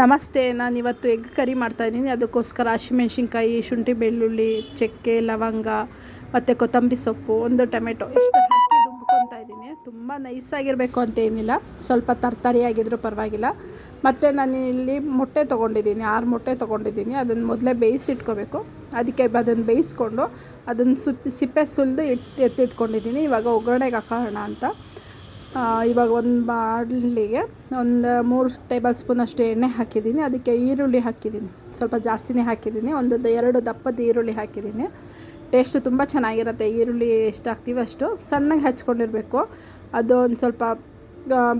ನಮಸ್ತೆ, ನಾನು ಇವತ್ತು ಎಗ್ ಕರಿ ಮಾಡ್ತಾ ಇದ್ದೀನಿ. ಅದಕ್ಕೋಸ್ಕರ ಹಸಿಮೆಣ್ಸಿನ್ಕಾಯಿ, ಶುಂಠಿ, ಬೆಳ್ಳುಳ್ಳಿ, ಚಕ್ಕೆ, ಲವಂಗ ಮತ್ತು ಕೊತ್ತಂಬರಿ ಸೊಪ್ಪು, ಒಂದು ಟೊಮೆಟೊ ಇಷ್ಟು ಹಾಕಿ ರುಬ್ಕೊತಾ ಇದ್ದೀನಿ. ತುಂಬ ನೈಸಾಗಿರಬೇಕು ಅಂತೇನಿಲ್ಲ ಸ್ವಲ್ಪ ತರ್ತರಿಯಾಗಿದ್ರೂ ಪರವಾಗಿಲ್ಲ. ಮತ್ತು ನಾನು ಇಲ್ಲಿ ಮೊಟ್ಟೆ ತೊಗೊಂಡಿದ್ದೀನಿ, ಆರು ಮೊಟ್ಟೆ ತೊಗೊಂಡಿದ್ದೀನಿ. ಅದನ್ನು ಮೊದಲೇ ಬೇಯಿಸಿಟ್ಕೋಬೇಕು. ಅದಕ್ಕೆ ಅದನ್ನು ಬೇಯಿಸ್ಕೊಂಡು ಅದನ್ನು ಸುಪ್ಪಿ ಸಿಪ್ಪೆ ಸುಲಿದು ಇಟ್ಟು ಎತ್ತಿಟ್ಕೊಂಡಿದ್ದೀನಿ. ಇವಾಗ ಒಗ್ಗರಣೆಗೆ ಹಾಕೋಣ ಅಂತ. ಇವಾಗ ಒಂದು ಬಾಣಲಿಗೆ ಒಂದು ಮೂರು ಟೇಬಲ್ ಸ್ಪೂನಷ್ಟು ಎಣ್ಣೆ ಹಾಕಿದ್ದೀನಿ. ಅದಕ್ಕೆ ಈರುಳ್ಳಿ ಹಾಕಿದ್ದೀನಿ. ಸ್ವಲ್ಪ ಜಾಸ್ತಿನೇ ಹಾಕಿದ್ದೀನಿ. ಒಂದು ಎರಡು ದಪ್ಪದ ಈರುಳ್ಳಿ ಹಾಕಿದ್ದೀನಿ. ಟೇಸ್ಟ್ ತುಂಬ ಚೆನ್ನಾಗಿರುತ್ತೆ. ಈರುಳ್ಳಿ ಎಷ್ಟು ಹಾಕ್ತೀವಿ ಅಷ್ಟು ಸಣ್ಣಗೆ ಹಚ್ಕೊಂಡಿರಬೇಕು. ಅದು ಒಂದು ಸ್ವಲ್ಪ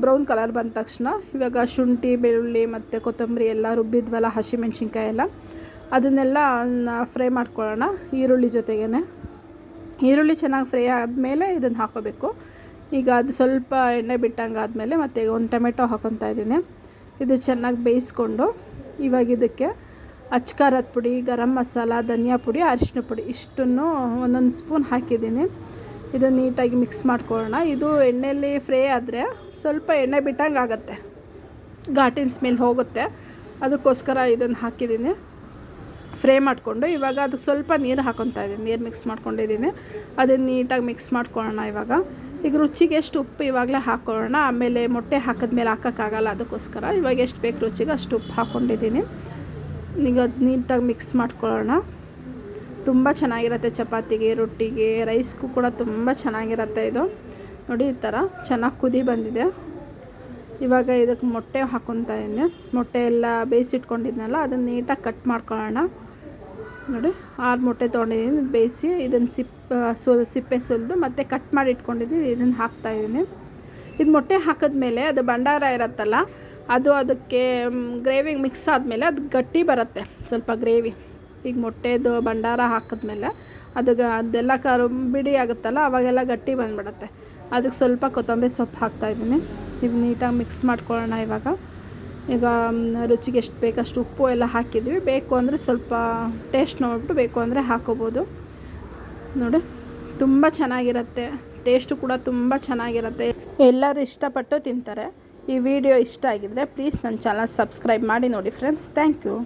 ಬ್ರೌನ್ ಕಲರ್ ಬಂದ ತಕ್ಷಣ ಇವಾಗ ಶುಂಠಿ, ಬೆಳ್ಳುಳ್ಳಿ ಮತ್ತು ಕೊತ್ತಂಬರಿ ಎಲ್ಲ ರುಬ್ಬಿದ್ವಲ್ಲ ಹಸಿಮೆಣ್ಸಿನ್ಕಾಯಿ ಎಲ್ಲ, ಅದನ್ನೆಲ್ಲ ಫ್ರೈ ಮಾಡ್ಕೊಳ್ಳೋಣ ಈರುಳ್ಳಿ ಜೊತೆಗೇ ಈರುಳ್ಳಿ ಚೆನ್ನಾಗಿ ಫ್ರೈ ಆದಮೇಲೆ ಇದನ್ನು ಹಾಕೋಬೇಕು. ಈಗ ಅದು ಸ್ವಲ್ಪ ಎಣ್ಣೆ ಬಿಟ್ಟಂಗೆ ಆದಮೇಲೆ ಮತ್ತೆ ಒಂದು ಟೊಮೆಟೊ ಹಾಕೊತಾ ಇದ್ದೀನಿ. ಇದು ಚೆನ್ನಾಗಿ ಬೇಯಿಸ್ಕೊಂಡು ಇವಾಗ ಇದಕ್ಕೆ ಅಚ್ಕಾರದ ಪುಡಿ, ಗರಂ ಮಸಾಲ, ಧನಿಯಾ ಪುಡಿ ಅರಿಶಿನ ಪುಡಿ ಇಷ್ಟನ್ನು ಒಂದೊಂದು ಸ್ಪೂನ್ ಹಾಕಿದ್ದೀನಿ. ಇದು ನೀಟಾಗಿ ಮಿಕ್ಸ್ ಮಾಡ್ಕೊಳ್ಳೋಣ. ಇದು ಎಣ್ಣೆಯಲ್ಲಿ ಫ್ರೈ ಆದರೆ ಸ್ವಲ್ಪ ಎಣ್ಣೆ ಬಿಟ್ಟಂಗೆ ಆಗುತ್ತೆ ಘಾಟಿನ ಸ್ಮೆಲ್ ಹೋಗುತ್ತೆ. ಅದಕ್ಕೋಸ್ಕರ ಇದನ್ನು ಹಾಕಿದ್ದೀನಿ. ಫ್ರೈ ಮಾಡಿಕೊಂಡು ಇವಾಗ ಅದಕ್ಕೆ ಸ್ವಲ್ಪ ನೀರು ಹಾಕೊತಾ ಇದ್ದೀನಿ. ನೀರು ಮಿಕ್ಸ್ ಮಾಡ್ಕೊಂಡಿದ್ದೀನಿ. ಅದನ್ನು ನೀಟಾಗಿ ಮಿಕ್ಸ್ ಮಾಡ್ಕೊಳ್ಳೋಣ ಇವಾಗ. ಈಗ ರುಚಿಗೆ ಎಷ್ಟು ಉಪ್ಪು ಇವಾಗಲೇ ಹಾಕೊಳ್ಳೋಣ. ಆಮೇಲೆ ಮೊಟ್ಟೆ ಹಾಕಿದ್ಮೇಲೆ ಹಾಕೋಕ್ಕಾಗಲ್ಲ ಅದಕ್ಕೋಸ್ಕರ. ಇವಾಗ ಎಷ್ಟು ಬೇಕು ರುಚಿಗೆ ಅಷ್ಟು ಉಪ್ಪು ಹಾಕ್ಕೊಂಡಿದ್ದೀನಿ ಈಗ ಅದು ನೀಟಾಗಿ ಮಿಕ್ಸ್ ಮಾಡ್ಕೊಳ್ಳೋಣ. ತುಂಬ ಚೆನ್ನಾಗಿರುತ್ತೆ ಚಪಾತಿಗೆ, ರೊಟ್ಟಿಗೆ ರೈಸ್ಗೂ ಕೂಡ ತುಂಬ ಚೆನ್ನಾಗಿರುತ್ತೆ ಇದು. ನೋಡಿ ಈ ಥರ ಚೆನ್ನಾಗಿ ಕುದಿ ಬಂದಿದೆ. ಇವಾಗ ಇದಕ್ಕೆ ಮೊಟ್ಟೆ ಹಾಕ್ಕೊತಾ ಇದ್ದೀನಿ. ಮೊಟ್ಟೆ ಎಲ್ಲ ಬೇಯಿಸಿಟ್ಕೊಂಡಿದ್ನಲ್ಲ, ಅದನ್ನು ನೀಟಾಗಿ ಕಟ್ ಮಾಡ್ಕೊಳ್ಳೋಣ. ನೋಡಿ, ಆರು ಮೊಟ್ಟೆ ತೊಗೊಂಡಿದ್ದೀನಿ ಬೇಯಿಸಿ ಇದನ್ನು ಸಿಪ್ಪ ಸು ಸಿಪ್ಪೆ ಸುಲಿದು ಮತ್ತು ಕಟ್ ಮಾಡಿ ಇಟ್ಕೊಂಡಿದ್ದೀನಿ ಇದನ್ನು ಹಾಕ್ತಾಯಿದ್ದೀನಿ ಇದು ಮೊಟ್ಟೆ ಹಾಕಿದ್ಮೇಲೆ ಅದು ಭಂಡಾರ ಇರುತ್ತಲ್ಲ, ಅದು ಅದಕ್ಕೆ ಗ್ರೇವಿಗೆ ಮಿಕ್ಸ್ ಆದಮೇಲೆ ಅದು ಗಟ್ಟಿ ಬರುತ್ತೆ, ಸ್ವಲ್ಪ ಗ್ರೇವಿ ಈಗ ಮೊಟ್ಟೆದು ಭಂಡಾರ ಹಾಕಿದ್ಮೇಲೆ ಅದಕ್ಕೆ ಅದೆಲ್ಲ ಕರು ಬಿಡಿ ಆಗುತ್ತಲ್ಲ, ಅವಾಗೆಲ್ಲ ಗಟ್ಟಿ ಬಂದ್ಬಿಡುತ್ತೆ. ಅದಕ್ಕೆ ಸ್ವಲ್ಪ ಕೊತ್ತಂಬರಿ ಸೊಪ್ಪು ಹಾಕ್ತಾಯಿದ್ದೀನಿ ಇದು ನೀಟಾಗಿ ಮಿಕ್ಸ್ ಮಾಡ್ಕೊಳ್ಳೋಣ ಇವಾಗ. ಈಗ ರುಚಿಗೆ ಎಷ್ಟು ಬೇಕಷ್ಟು ಉಪ್ಪು ಎಲ್ಲ ಹಾಕಿದ್ವಿ ಬೇಕು ಅಂದರೆ ಸ್ವಲ್ಪ ಟೇಸ್ಟ್ ನೋಡಿಬಿಟ್ಟು ಬೇಕು ಅಂದರೆ ಹಾಕೋಬೋದು. ನೋಡಿ, ತುಂಬ ಚೆನ್ನಾಗಿರುತ್ತೆ. ಟೇಸ್ಟು ಕೂಡ ತುಂಬ ಚೆನ್ನಾಗಿರುತ್ತೆ. ಎಲ್ಲರೂ ಇಷ್ಟಪಟ್ಟು ತಿಂತಾರೆ. ಈ ವಿಡಿಯೋ ಇಷ್ಟ ಆಗಿದ್ದರೆ ಪ್ಲೀಸ್ ನನ್ನ ಚಾನಲ್ ಸಬ್ಸ್ಕ್ರೈಬ್ ಮಾಡಿ ನೋಡಿ ಫ್ರೆಂಡ್ಸ್ ಥ್ಯಾಂಕ್ ಯು